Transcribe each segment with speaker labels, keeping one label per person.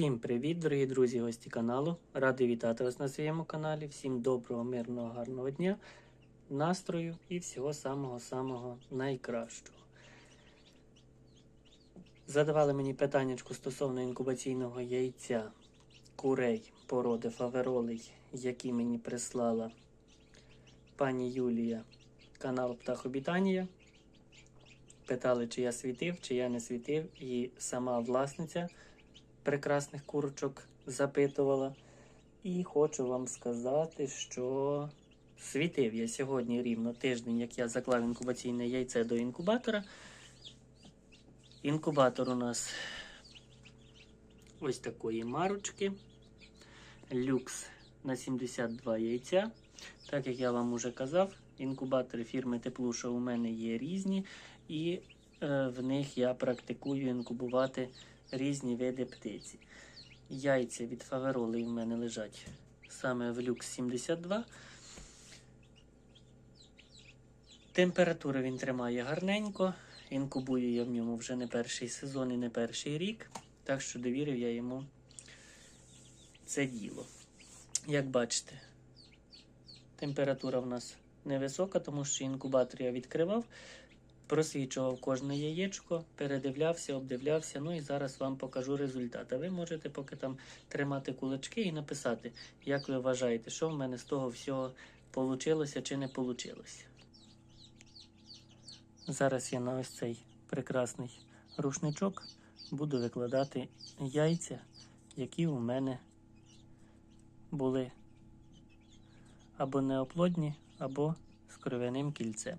Speaker 1: Всім привіт, дорогі друзі, гості каналу. Радий вітати вас на своєму каналі. Всім доброго, мирного, гарного дня, настрою і всього самого-самого найкращого. Задавали мені питаннячку стосовно інкубаційного яйця курей породи фаверолей, які мені прислала пані Юлія, канал Птахобітанія. Питали, чи я світив, чи я не світив, і сама власниця прекрасних курочок запитувала. І хочу вам сказати, що світив я сьогодні рівно тиждень, як я заклав інкубаційне яйце до інкубатора. Інкубатор у нас ось такої марочки. Люкс на 72 яйця. Так як я вам уже казав, інкубатори фірми Теплуша у мене є різні, і е, в них я практикую інкубувати різні види птиці. Яйця від фавероли в мене лежать саме в люкс 72. Температуру він тримає гарненько. Інкубую я в ньому вже не перший сезон і не перший рік. Так що довірив я йому це діло. Як бачите, температура в нас невисока, тому що інкубатор я відкривав, просвічував кожне яєчко, передивлявся, обдивлявся. Ну і зараз вам покажу результат. А ви можете поки там тримати кулачки і написати, як ви вважаєте, що в мене з того всього вийшло чи не вийшло. Зараз я на ось цей прекрасний рушничок буду викладати яйця, які у мене були або неоплодні, або з кров'яним кільцем.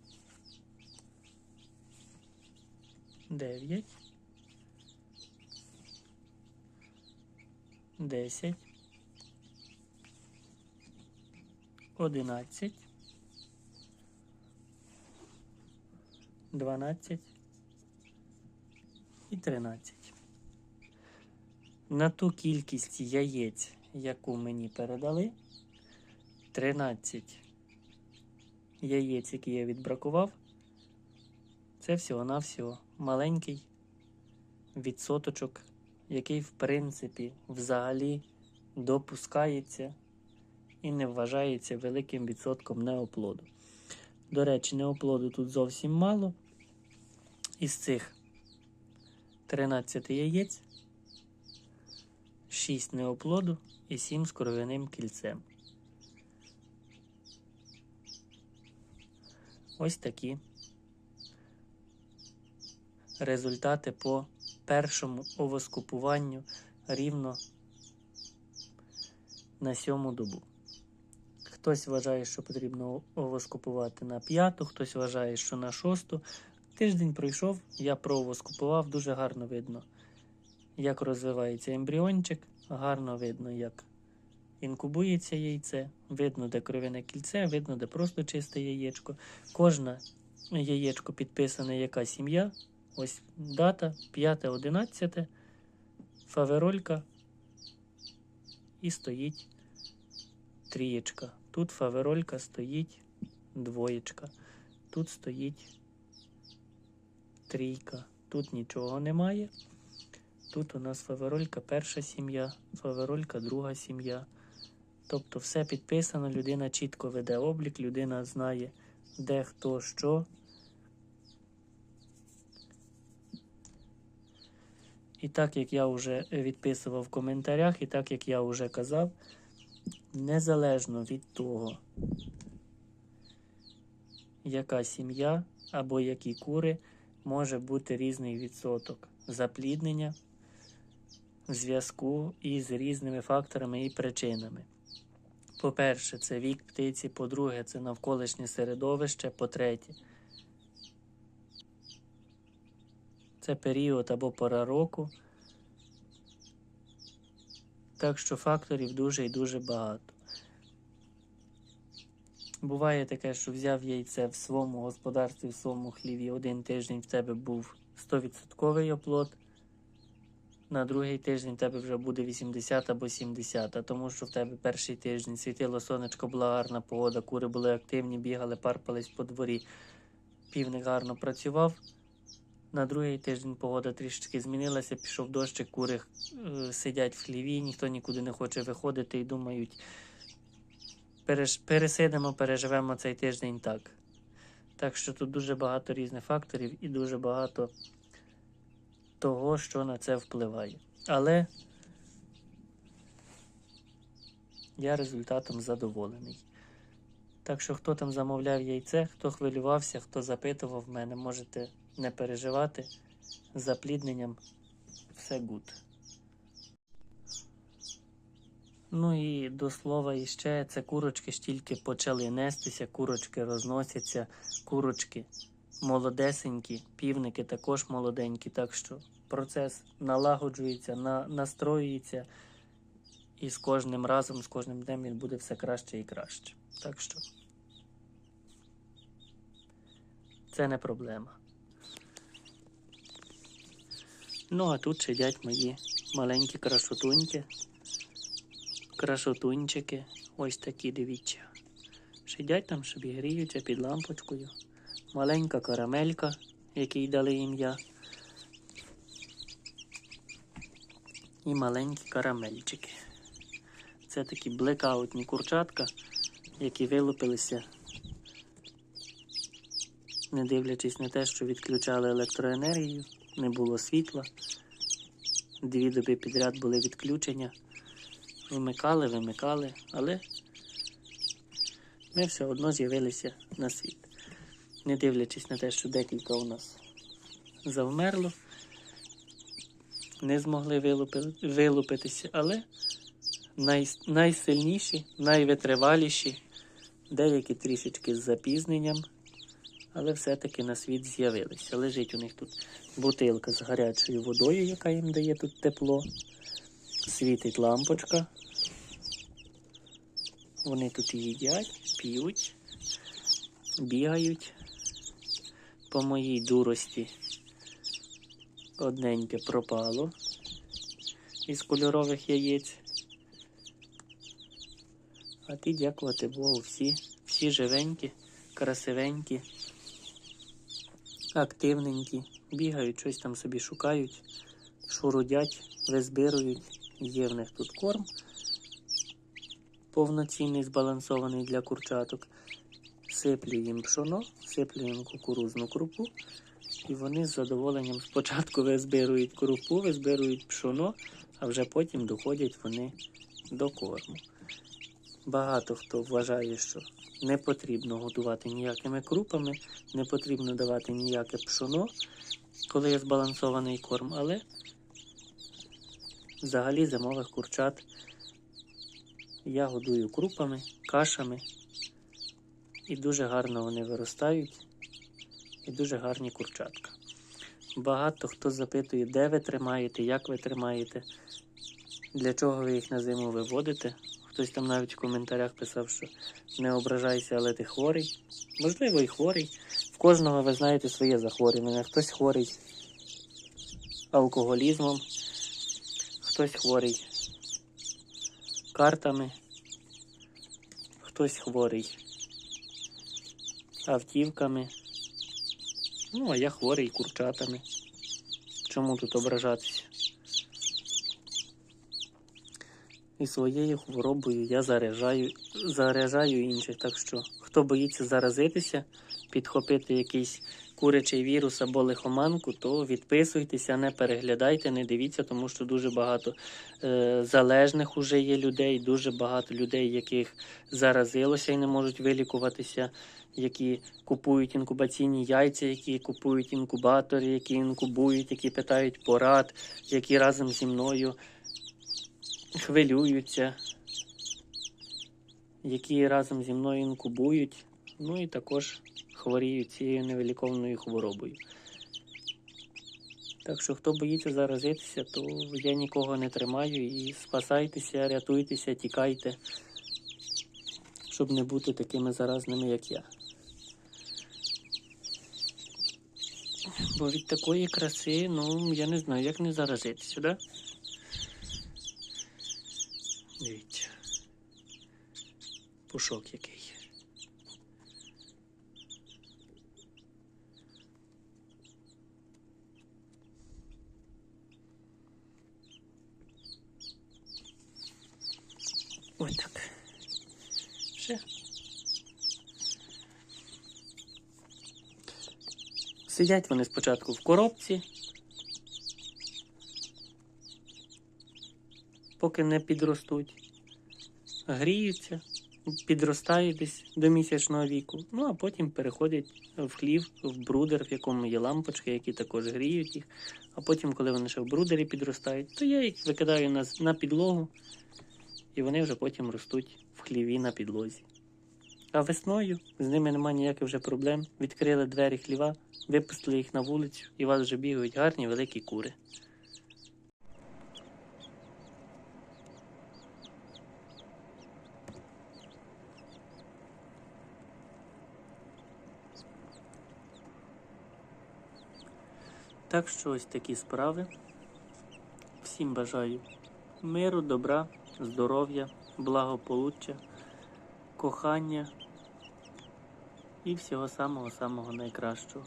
Speaker 1: дев'ять, десять, одинадцять, дванадцять. І тринадцять. На ту кількість яєць, яку мені передали, 13 яєць, які я відбракував, це всього-навсього маленький відсоточок, який, в принципі, взагалі допускається і не вважається великим відсотком неоплоду. До речі, неоплоду тут зовсім мало. Із цих 13 яєць, 6 неоплоду і 7 з кров'яним кільцем. Ось такі результати по першому овоскупуванню рівно на сьому добу. Хтось вважає, що потрібно овоскупувати на п'яту, хтось вважає, що на шосту. Тиждень пройшов, я проовоскупував, дуже гарно видно, як розвивається ембріончик, гарно видно, як інкубується яйце, видно, де кров'яне кільце, видно, де просто чисте яєчко. Кожне яєчко підписане, яка сім'я. Ось дата 5.11, фаверолька і стоїть трієчка. Тут фаверолька стоїть двоєчка. Тут стоїть трійка. Тут нічого немає. Тут у нас фаверолька перша сім'я, фаверолька друга сім'я. Тобто все підписано, людина чітко веде облік, людина знає, де хто що. І так як я вже відписував в коментарях, і так як я вже казав, незалежно від того, яка сім'я або які кури, може бути різний відсоток запліднення в зв'язку із різними факторами і причинами. По-перше, це вік птиці, по-друге, це навколишнє середовище, по-третє, це період або пора року, Так що факторів дуже і дуже багато. Буває таке, що взяв яйце в своєму господарстві, в своєму хліві, один тиждень в тебе був 100% оплот, на другий тиждень в тебе вже буде 80 або 70, тому що в тебе перший тиждень світило сонечко, була гарна погода, кури були активні, бігали, парпались по дворі, півник гарно працював. На другий тиждень погода трішечки змінилася, пішов дощик, кури е, сидять в хліві, ніхто нікуди не хоче виходити і думають, пересидимо, переживемо цей тиждень так. Так що тут дуже багато різних факторів і дуже багато того, що на це впливає. Але я результатом задоволений. Так що, хто там замовляв яйце, хто хвилювався, хто запитував мене, можете не переживати. З заплідненням все гуд. Ну і до слова іще, це курочки ж тільки почали нестися, курочки розносяться, курочки молодесенькі, півники також молоденькі, так що процес налагоджується, на, настроюється, і з кожним разом, з кожним днем він буде все краще і краще. Так що це не проблема. Ну, а тут сидять мої маленькі красотуньки, красотунчики, ось такі, дивіться. Сидять там собі гріються під лампочкою. Маленька карамелька, якій дали ім'я. І маленькі карамельчики. Це такі блекаутні курчатка, які вилупилися, не дивлячись на те, що відключали електроенергію, не було світла. Дві доби підряд були відключення. Вимикали, вимикали, але ми все одно з'явилися на світ. Не дивлячись на те, що декілька у нас завмерло, не змогли вилупи- вилупитися, але най, найсильніші, найвитриваліші, деякі трішечки з запізненням, але все-таки на світ з'явилися. Лежить у них тут бутилка з гарячою водою, яка їм дає тут тепло. Світить лампочка. Вони тут їдять, п'ють, бігають. По моїй дурості одненьке пропало із кольорових яєць. А ті, дякувати Богу, всі, всі живенькі, красивенькі, активненькі, бігають, щось там собі шукають, шурудять, визбирують. Є в них тут корм повноцінний, збалансований для курчаток. Сиплю їм пшоно, сиплю їм кукурузну крупу, і вони з задоволенням спочатку визбирують крупу, визбирують пшоно, а вже потім доходять вони до корму. Багато хто вважає, що не потрібно годувати ніякими крупами, не потрібно давати ніяке пшоно, коли є збалансований корм, але взагалі зимових курчат я годую крупами, кашами, і дуже гарно вони виростають, і дуже гарні курчатка. Багато хто запитує, де ви тримаєте, як ви тримаєте, для чого ви їх на зиму виводите. Хтось там навіть в коментарях писав, що не ображайся, але ти хворий. Можливо, і хворий. В кожного, ви знаєте, своє захворювання. Хтось хворий алкоголізмом, хтось хворий картами, хтось хворий автівками. Ну, а я хворий курчатами. Чому тут ображатися? І своєю хворобою я заряджаю, заряджаю інших. Так що, хто боїться заразитися, підхопити якийсь курячий вірус або лихоманку, то відписуйтеся, не переглядайте, не дивіться, тому що дуже багато е, залежних уже є людей, дуже багато людей, яких заразилося і не можуть вилікуватися, які купують інкубаційні яйця, які купують інкубатори, які інкубують, які питають порад, які разом зі мною хвилюються, які разом зі мною інкубують, ну і також хворіють цією невиліковною хворобою. Так що, хто боїться заразитися, то я нікого не тримаю і спасайтеся, рятуйтеся, тікайте, щоб не бути такими заразними, як я. Бо від такої краси, ну, я не знаю, як не заразитися, да? Дивіться. Пушок який. Ось так. Ще. Сидять вони спочатку в коробці, поки не підростуть, гріються, підростають десь до місячного віку, ну а потім переходять в хлів, в брудер, в якому є лампочки, які також гріють їх. А потім, коли вони ще в брудері підростають, то я їх викидаю на, на підлогу, і вони вже потім ростуть в хліві на підлозі. А весною з ними немає ніяких вже проблем. Відкрили двері хліва, випустили їх на вулицю, і у вас вже бігають гарні великі кури. Так що ось такі справи. Всім бажаю миру, добра, здоров'я, благополуччя, кохання і всього самого-самого найкращого.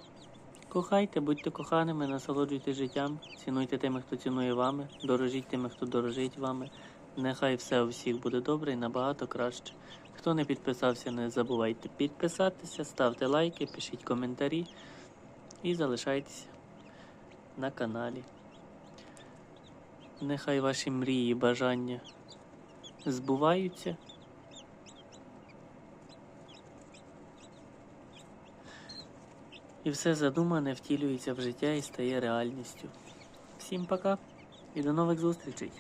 Speaker 1: Кохайте, будьте коханими, насолоджуйтесь життям, цінуйте тими, хто цінує вами, дорожіть тими, хто дорожить вами. Нехай все у всіх буде добре і набагато краще. Хто не підписався, не забувайте підписатися, ставте лайки, пишіть коментарі і залишайтеся на каналі. Нехай ваші мрії бажання збуваються. І все задумане втілюється в життя і стає реальністю. Всім пока і до нових зустрічей!